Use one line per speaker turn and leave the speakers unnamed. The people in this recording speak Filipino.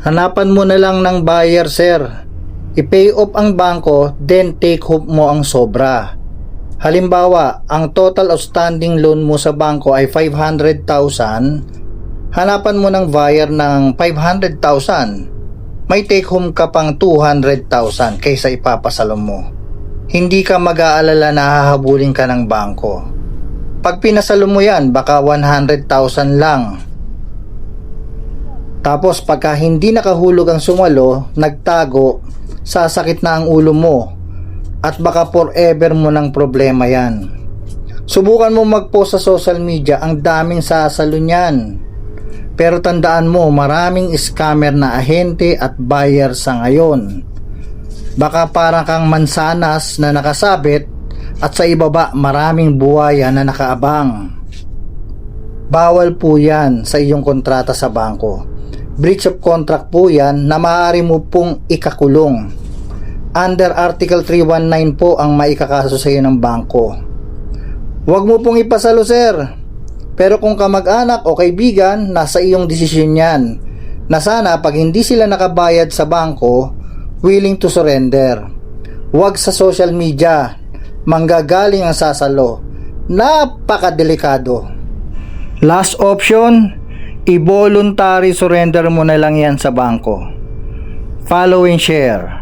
Hanapan mo na lang ng buyer, sir. I-pay off ang bangko, then take home mo ang sobra. Halimbawa, ang total outstanding loan mo sa bangko ay 500,000. Hanapan mo ng buyer ng 500,000. May take home ka pang 200,000 kaysa ipapasalo mo. Hindi ka mag-aalala na hahabulin ka ng bangko. Pag pinasalo mo yan, baka 100,000 lang. Tapos pagka hindi nakahulog ang sumalo, nagtago, sasakit na ang ulo mo at baka forever mo ng problema yan. Subukan mo mag-post sa social media, ang daming sasalo niyan. Pero tandaan mo, maraming scammer na ahente at buyer sa ngayon. Baka parang kang mansanas na nakasabit at sa ibaba maraming buhaya na nakaabang. Bawal po yan sa iyong kontrata sa bangko. Breach of contract po yan na maaari mo pong ikakulong. Under Article 319 po ang maikakaso sa iyo ng bangko. Huwag mo pong ipasalo sir. Pero kung kamag-anak o kaibigan, nasa iyong desisyon yan. Na sana pag hindi sila nakabayad sa bangko, willing to surrender. Huwag sa social media. Manggagaling ang sasalo. Napakadelikado. Last option, i-voluntary surrender mo na lang yan sa bangko. Follow and share.